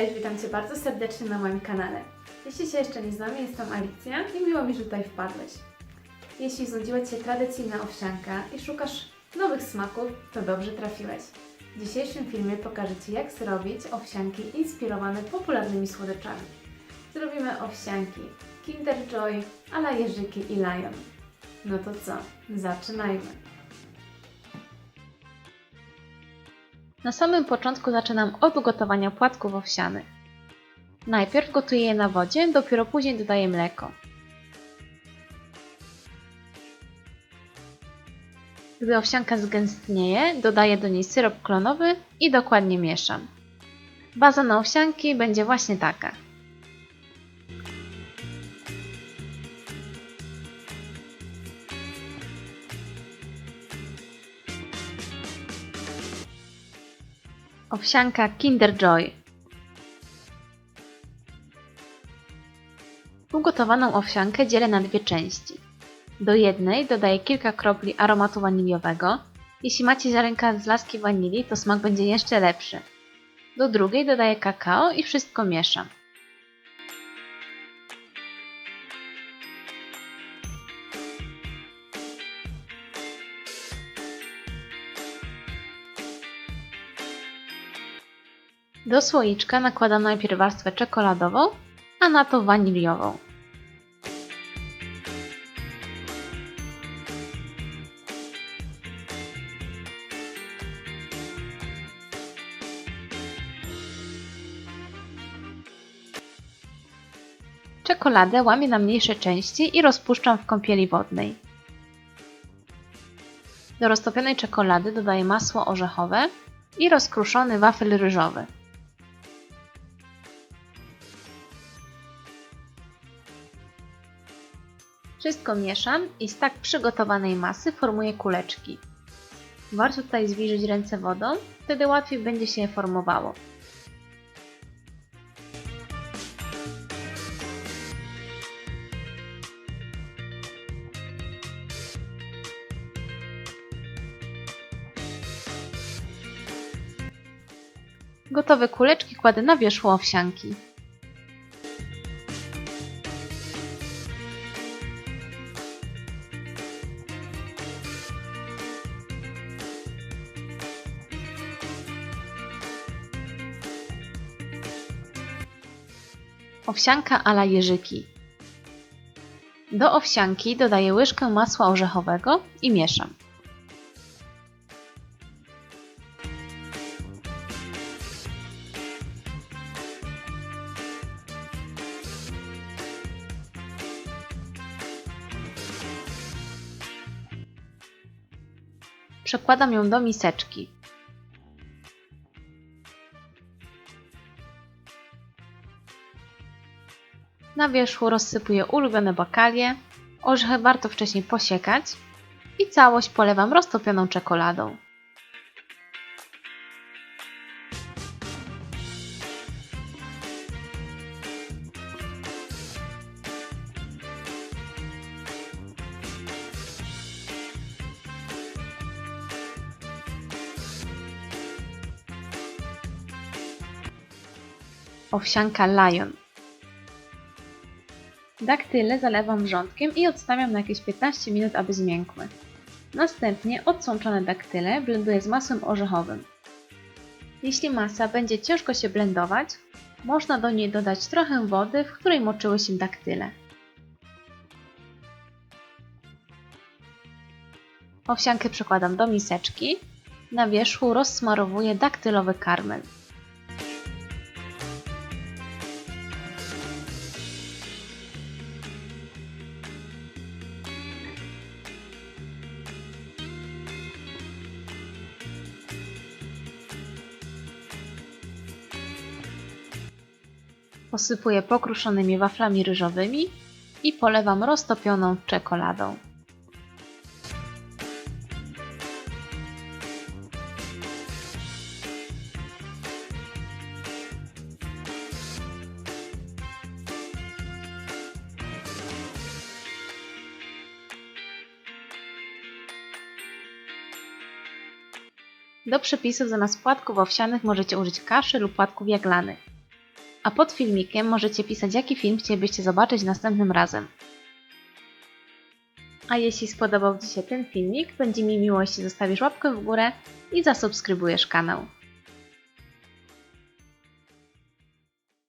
Cześć, witam Cię bardzo serdecznie na moim kanale. Jeśli się jeszcze nie znamy, jestem Alicja i miło mi, że tutaj wpadłeś. Jeśli znudziła Ci się tradycyjna owsianka i szukasz nowych smaków, to dobrze trafiłeś. W dzisiejszym filmie pokażę Ci, jak zrobić owsianki inspirowane popularnymi słodyczami. Zrobimy owsianki Kinder Joy, ala Jerzyki i Lion. No to co? Zaczynajmy! Na samym początku zaczynam od gotowania płatków owsianych. Najpierw gotuję je na wodzie, dopiero później dodaję mleko. Gdy owsianka zgęstnieje, dodaję do niej syrop klonowy i dokładnie mieszam. Baza na owsianki będzie właśnie taka. Owsianka Kinder Joy. Ugotowaną owsiankę dzielę na dwie części. Do jednej dodaję kilka kropli aromatu waniliowego. Jeśli macie ziarenka z laski wanilii, to smak będzie jeszcze lepszy. Do drugiej dodaję kakao i wszystko mieszam. Do słoiczka nakładam najpierw warstwę czekoladową, a na to waniliową. Czekoladę łamię na mniejsze części i rozpuszczam w kąpieli wodnej. Do roztopionej czekolady dodaję masło orzechowe i rozkruszony wafel ryżowy. Wszystko mieszam i z tak przygotowanej masy formuję kuleczki. Warto tutaj zwilżyć ręce wodą, wtedy łatwiej będzie się je formowało. Gotowe kuleczki kładę na wierzchu owsianki. Owsianka ala jeżyki. Do owsianki dodaję łyżkę masła orzechowego i mieszam. Przekładam ją do miseczki. Na wierzchu rozsypuję ulubione bakalie, orzechy warto wcześniej posiekać i całość polewam roztopioną czekoladą. Owsianka Lion. Daktyle zalewam wrzątkiem i odstawiam na jakieś 15 minut, aby zmiękły. Następnie odsączone daktyle blenduję z masłem orzechowym. Jeśli masa będzie ciężko się blendować, można do niej dodać trochę wody, w której moczyły się daktyle. Owsiankę przekładam do miseczki. Na wierzchu rozsmarowuję daktylowy karmel. Posypuję pokruszonymi waflami ryżowymi i polewam roztopioną czekoladą. Do przepisów zamiast płatków owsianych możecie użyć kaszy lub płatków jaglanych. A pod filmikiem możecie pisać, jaki film chcielibyście zobaczyć następnym razem. A jeśli spodobał Ci się ten filmik, będzie mi miło, jeśli zostawisz łapkę w górę i zasubskrybujesz kanał.